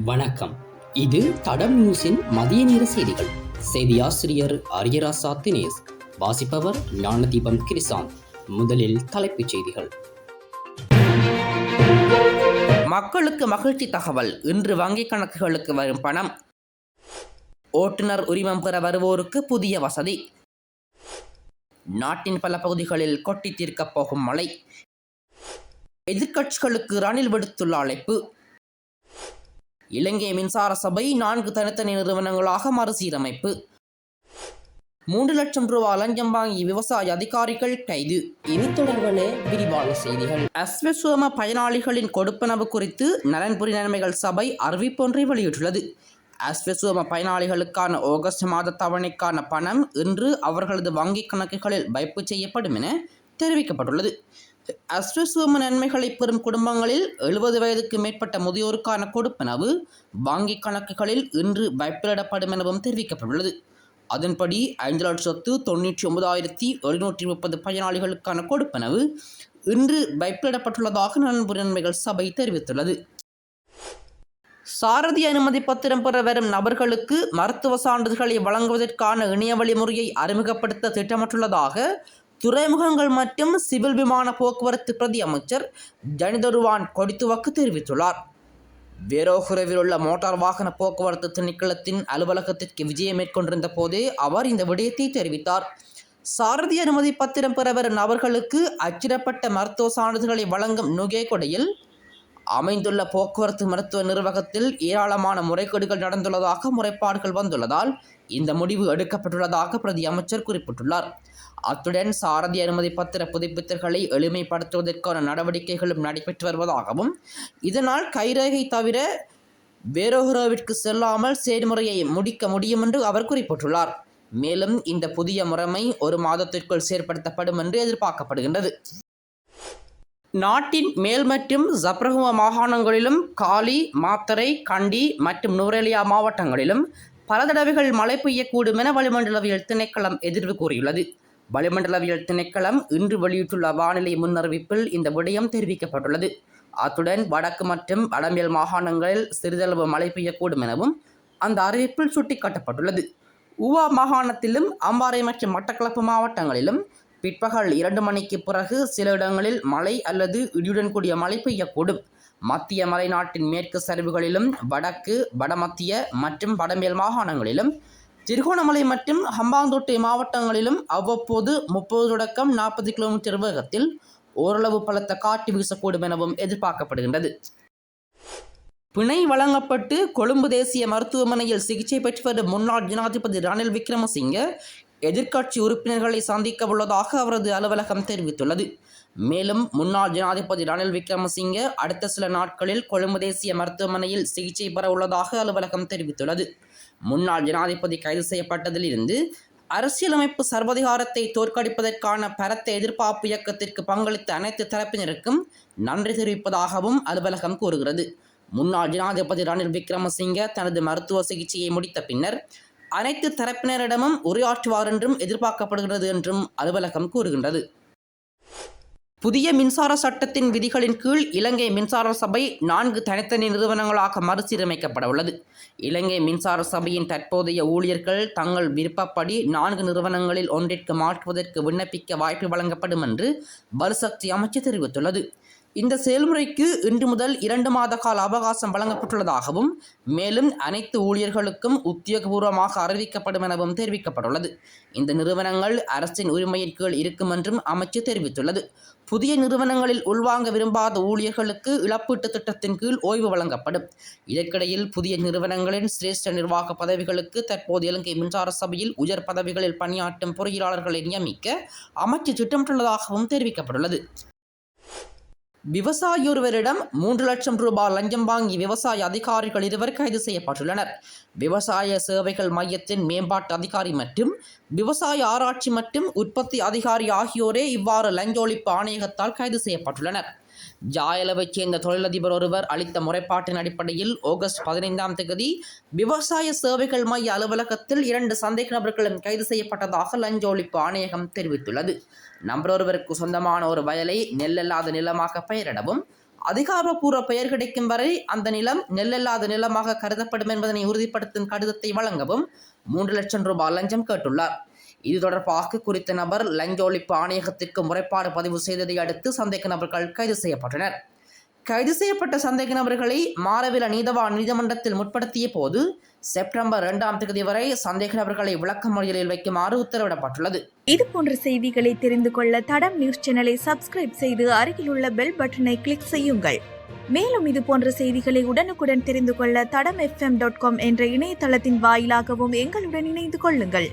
வணக்கம். இது தடம் நியூஸின் மதிய நேர செய்திகள். செய்தி ஆசிரியர் அரியராசா தினேஷ் வாசிப்பவர் ஞானதீபம் கிரிசாந்த் முதலில் தலைப்புச் செய்திகள். மக்களுக்கு மகிழ்ச்சி தகவல். இன்று வங்கிக் கணக்குகளுக்கு வரும் பணம். ஓட்டுநர் உரிமம் பெற வருவோருக்கு புதிய வசதி. நாட்டின் பல பகுதிகளில் கொட்டி தீர்க்கப் போகும் மழை. எதிர்க்கட்சிகளுக்கு ரணில் விடுத்துள்ள அழைப்பு. இலங்கை மின்சார சபை நான்கு தனித்தனி நிறுவனங்களாக மறுசீரமைப்பு. மூன்று லட்சம் ரூபாய் லஞ்சம் வாங்கி விவசாய அதிகாரிகள் கைது. இனி தொடர்பான விரிவான செய்திகள். அஸ்வசுவம பயனாளிகளின் கொடுப்பனவு குறித்து நலன்புரி நன்மைகள் சபை அறிவிப்பொன்றை வெளியிட்டுள்ளது. அஸ்வசுவம பயனாளிகளுக்கான ஆகஸ்ட் மாத தவணைக்கான பணம் இன்று அவர்களது வங்கிக் கணக்குகளில் வைப்பு செய்யப்படும் என தெரிவிக்கப்பட்டுள்ளது. அஸ்வசோம நன்மைகளை பெறும் குடும்பங்களில் எழுபது வயதுக்கு மேற்பட்ட முதியோருக்கான கொடுப்பனவு வங்கிக் கணக்குகளில் இன்று வைப்பிலிடப்படும் எனவும் தெரிவிக்கப்பட்டுள்ளது. அதன்படி ஐந்து லட்சத்து தொண்ணூற்றி ஒன்பதாயிரத்தி எழுநூற்றி முப்பது பயனாளிகளுக்கான கொடுப்பனவு இன்று வைப்பிலிடப்பட்டுள்ளதாக நண்பு நன்மைகள் சபை தெரிவித்துள்ளது. சாரதி அனுமதி பத்திரம் பெற வரும் நபர்களுக்கு மருத்துவ சான்றிதழ்களை வழங்குவதற்கான இணையவழி முறையை அறிமுகப்படுத்த திட்டமிட்டுள்ளதாக துறைமுகங்கள் மற்றும் சிவில் விமான போக்குவரத்து பிரதி அமைச்சர் ஜனிதருவான் கொடித்துவக்கு தெரிவித்துள்ளார். வேரோகுரவில் உள்ள மோட்டார் வாகன போக்குவரத்து திணைக்களத்தின் அலுவலகத்திற்கு விஜயம் மேற்கொண்டிருந்த போதே அவர் இந்த விடயத்தை தெரிவித்தார். சாரதி அனுமதி பத்திரம் பெற வரும் நபர்களுக்கு அச்சிடப்பட்ட மருத்துவ சான்றிதழ்களை வழங்கும் நுகேகொடையில் அமைந்துள்ள போக்குவரத்து மருத்துவ நிர்வாகத்தில் ஏராளமான முறைகேடுகள் நடந்துள்ளதாக முறைப்பாடுகள் வந்துள்ளதால் இந்த முடிவு எடுக்கப்பட்டுள்ளதாக பிரதி அமைச்சர் குறிப்பிட்டுள்ளார். அத்துடன் சாரதி அனுமதி பத்திர புதுப்பித்தல்களை எளிமைப்படுத்துவதற்கான நடவடிக்கைகளும் நடைபெற்று வருவதாகவும் இதனால் கைரேகை தவிர வேரோஹரோவிற்கு செல்லாமல் செயல்முறையை முடிக்க முடியும் என்று அவர் குறிப்பிட்டுள்ளார். மேலும் இந்த புதிய முறைமை ஒரு மாதத்திற்குள் செயற்படுத்தப்படும் என்று எதிர்பார்க்கப்படுகின்றது. நாட்டின் மேல் மற்றும் ஜப்ரகுவ மாகாணங்களிலும் காலி மாத்தரை கண்டி மற்றும் நூரேலியா மாவட்டங்களிலும் பல தடவைகள் மழை பெய்யக்கூடும் என வளிமண்டலவியல் திணைக்களம் எதிர்வு கூறியுள்ளது. வளிமண்டலவியல் திணைக்களம் இன்று வெளியிட்டுள்ள வானிலை முன்னறிவிப்பில் இந்த விடயம் தெரிவிக்கப்பட்டுள்ளது. அத்துடன் வடக்கு மற்றும் வடமேல் மாகாணங்களில் சிறிதளவு மழை பெய்யக்கூடும் எனவும் அந்த அறிவிப்பில் சுட்டிக்காட்டப்பட்டுள்ளது. உவா மாகாணத்திலும் அம்பாறை மற்றும் மட்டக்களப்பு மாவட்டங்களிலும் பிற்பகல் இரண்டு மணிக்கு பிறகு சில இடங்களில் மழை அல்லது இடியுடன் கூடிய மழை பெய்யக்கூடும். மத்திய மலைநாட்டின் மேற்கு சரிவுகளிலும் வடக்கு வடமத்திய மற்றும் வடமேல் மாகாணங்களிலும் திருகோணமலை மற்றும் ஹம்பாந்தோட்டை மாவட்டங்களிலும் அவ்வப்போது முப்பது தொடக்கம் நாற்பது கிலோமீட்டர் வேகத்தில் ஓரளவு பலத்த காற்று வீசக்கூடும் எனவும் எதிர்பார்க்கப்படுகின்றது. பிணை வழங்கப்பட்டு கொழும்பு தேசிய மருத்துவமனையில் சிகிச்சை பெற்று வரும் முன்னாள் ஜனாதிபதி ரணில் விக்ரமசிங்க எதிர்க்கட்சி உறுப்பினர்களை சந்திக்க உள்ளதாக அவரது அலுவலகம் தெரிவித்துள்ளது. மேலும் முன்னாள் ஜனாதிபதி ரணில் விக்ரமசிங்க அடுத்த சில நாட்களில் கொழும்பு தேசிய மருத்துவமனையில் சிகிச்சை பெற உள்ளதாக அலுவலகம் தெரிவித்துள்ளது. முன்னாள் ஜனாதிபதி கைது செய்யப்பட்டதிலிருந்து அரசியலமைப்பு சர்வதிகாரத்தை தோற்கடிப்பதற்கான பரத்த எதிர்பார்ப்பு இயக்கத்திற்கு பங்களித்த அனைத்து தரப்பினருக்கும் நன்றி தெரிவிப்பதாகவும் அலுவலகம் கூறுகிறது. முன்னாள் ஜனாதிபதி ரணில் விக்ரமசிங்க தனது மருத்துவ சிகிச்சையை முடித்த பின்னர் அனைத்து தரப்பினரிடமும் உரையாற்றுவார் என்றும் எதிர்பார்க்கப்படுகிறது என்றும் அலுவலகம் கூறுகின்றது. புதிய மின்சார சட்டத்தின் விதிகளின் கீழ் இலங்கை மின்சார சபை நான்கு தனித்தனி நிறுவனங்களாக மறுசீரமைக்கப்பட உள்ளது இலங்கை மின்சார சபையின் தற்போதைய ஊழியர்கள் தங்கள் விருப்பப்படி நான்கு நிறுவனங்களில் ஒன்றிற்கு மாற்றுவதற்கு விண்ணப்பிக்க வாய்ப்பு வழங்கப்படும் என்று வலுசக்தி அமைச்சு தெரிவித்துள்ளது. இந்த செயல்முறைக்கு இன்று முதல் இரண்டு மாத கால அவகாசம் வழங்கப்பட்டுள்ளதாகவும் மேலும் அனைத்து ஊழியர்களுக்கும் உத்தியோகபூர்வமாக அறிவிக்கப்படும் எனவும் தெரிவிக்கப்பட்டுள்ளது. இந்த நிறுவனங்கள் அரசின் உரிமையின் கீழ் இருக்கும் என்றும் அமைச்சு தெரிவித்துள்ளது. புதிய நிறுவனங்களில் உள்வாங்க விரும்பாத ஊழியர்களுக்கு இழப்பீட்டு திட்டத்தின் கீழ் ஓய்வு வழங்கப்படும். இதற்கிடையில் புதிய நிறுவனங்களின் சிரேஷ்ட நிர்வாக பதவிகளுக்கு தற்போது இலங்கை மின்சார சபையில் உயர் பதவிகளில் பணியாற்றும் பொறியியலாளர்களை நியமிக்க அமைச்சு திட்டமிட்டுள்ளதாகவும் தெரிவிக்கப்பட்டுள்ளது. விவசாயி ஒருவரிடம் மூன்று லட்சம் ரூபாய் லஞ்சம் வாங்கி விவசாய அதிகாரிகள் இருவர் கைது செய்யப்பட்டுள்ளனர். விவசாய சேவைகள் மையத்தின் மேம்பாட்டு அதிகாரி மற்றும் விவசாய ஆராய்ச்சி மற்றும் உற்பத்தி அதிகாரி ஆகியோரே இவ்வாறு லஞ்ச ஒழிப்பு ஆணையகத்தால் கைது செய்யப்பட்டுள்ளனர். ஜாயலவைச் சேர்ந்த தொழிலதிபர் ஒருவர் அளித்த முறைப்பாட்டின் அடிப்படையில் ஆகஸ்ட் பதினைந்தாம் தேதி விவசாய சேவைகள் மைய அலுவலகத்தில் இரண்டு சந்தேக நபர்களும் கைது செய்யப்பட்டதாக லஞ்ச ஒழிப்பு ஆணையகம் தெரிவித்துள்ளது. நபர் ஒருவருக்கு சொந்தமான ஒரு வயலை நெல்லல்லாத நிலமாக பெயரிடவும் அதிகாரப்பூர்வ பெயர் கிடைக்கும் வரை அந்த நிலம் நெல்லல்லாத நிலமாக கருதப்படும் என்பதனை உறுதிப்படுத்தும் கடிதத்தை வழங்கவும் மூன்று லட்சம் ரூபாய் லஞ்சம் கேட்டுள்ளார். இது தொடர்பாக குறித்த நபர் லஞ்ச ஒழிப்பு ஆணையகத்திற்கு முறைப்பாடு பதிவு செய்ததை அடுத்து சந்தேக நபர்கள் கைது செய்யப்பட்டனர். கைது செய்யப்பட்ட சந்தேக நபர்களை மாரவில நீதவான் நீதிமன்றத்தில் முற்படுத்திய போது செப்டம்பர் இரண்டாம் தேதி வரை சந்தேக நபர்களை விளக்கமறியலில் வைக்குமாறு உத்தரவிடப்பட்டுள்ளது. இது போன்ற செய்திகளை தெரிந்து கொள்ள தடம் நியூஸ் சேனலை சப்ஸ்கிரைப் செய்து அருகிலுள்ள பெல் பட்டனை கிளிக் செய்யுங்கள். மேலும் இது போன்ற செய்திகளை உடனுக்குடன் தெரிந்து கொள்ள தடம் எஃப்எம் டாட் காம் என்ற இணையதளத்தின் வாயிலாகவும் எங்களுடன் இணைந்து கொள்ளுங்கள்.